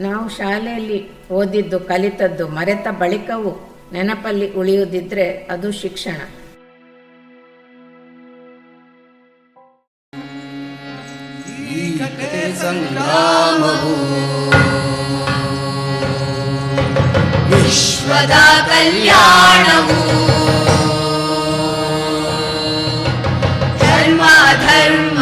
ನಾವು ಶಾಲೆಯಲ್ಲಿ ಓದಿದ್ದು, ಕಲಿತದ್ದು, ಮರೆತ ಬಳಿಕವೂ ನೆನಪಲ್ಲಿ ಉಳಿಯುವುದಿದ್ರೆ ಅದು ಶಿಕ್ಷಣ. ವಿಶ್ವದ ಕಲ್ಯಾಣವು. ಧರ್ಮ ಧರ್ಮ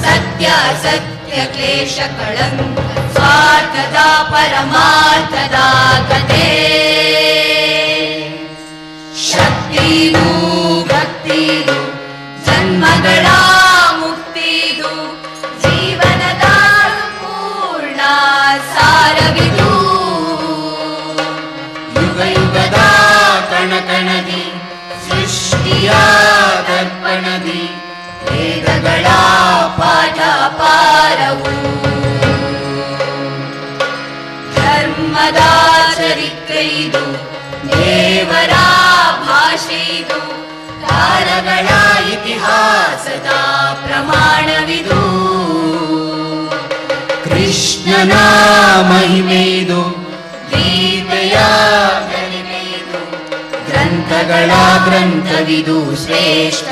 ಸತ್ಯ ಸತ್ಯ ಕ್ಲೇಶ, ಕಳಂಕ. ಸ್ವಾರ್ಥದ ಪರಮಾರ್ಥದ ಕಥೆ. ಶಕ್ತಿಗೂ ಭಕ್ತಿದು, ಜನ್ಮಗಳ ಮುಕ್ತಿದು, ಜೀವನದ ಪೂರ್ಣ ಸಾರವಿದು. ಯುಗ ಕಣಕಣದಿ ಸೃಷ್ಟಿಯ ದರ್ಪಣದಿ, ವೇದಗಳ ಪಾಠ ಪಾರವು. देवरा भाषेतु इतिहासदा प्रमाणविदु। कृष्णना महिमेदु गीतया महिमे ग्रन्थ ग्रन्थविु श्रेष्ठ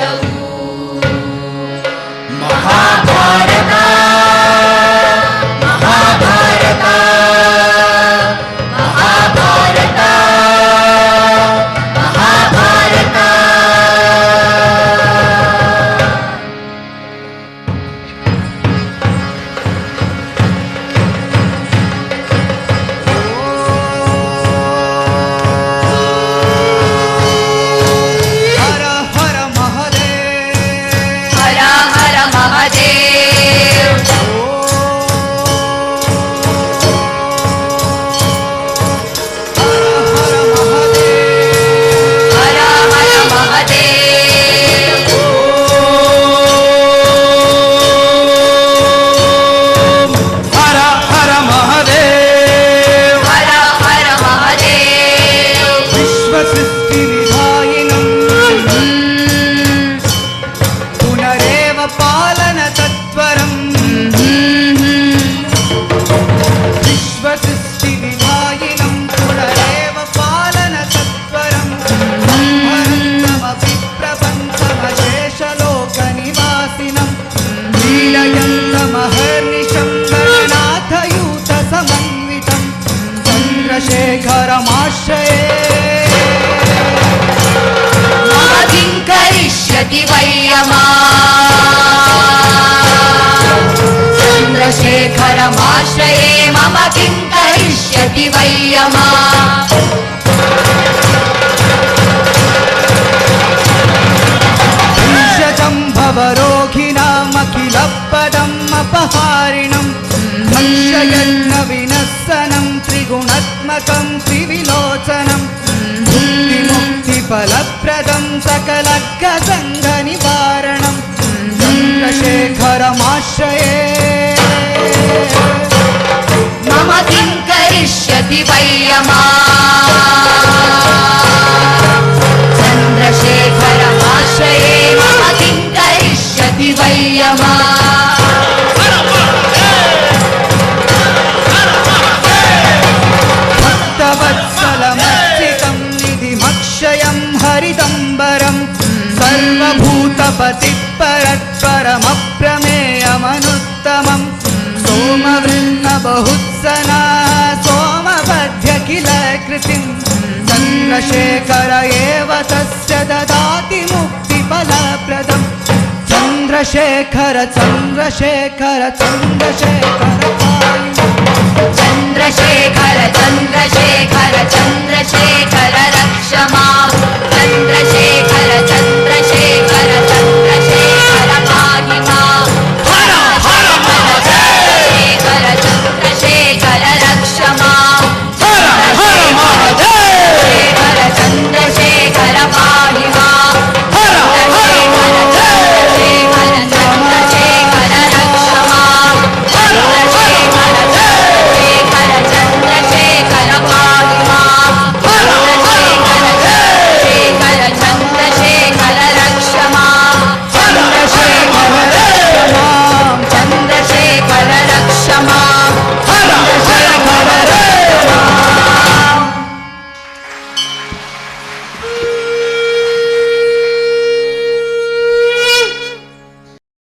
क्रीडयन्तमहर्निशं गणनाथयूत समन्वितं चन्द्रशेखरमाश्रये मम किं करिष्यति वयमा चन्द्रशेखरमाश्रये मम किं करिष्यति वयमा ईशजं జ్ఞానమకం త్రివిలోచనం. ముక్తి ఫలప్రదం సకలగ్గ సంగ నివారణం. చంద్రశేఖరమాశ్రయే सर्वभूतपतिपरत्परमप्रमेयमनुत्तमं सोमवृन्नबहुत्सना सोमबध्य किल कृतिं चन्द्रशेखर एव तस्य ददाति मुक्तिफलप्रदम् चन्द्रशेखर चन्द्रशेखर चन्द्रशेखर चन्द्रशेखर चन्द्रशेखर चन्द्रशेखर रक्ष मां चन्द्र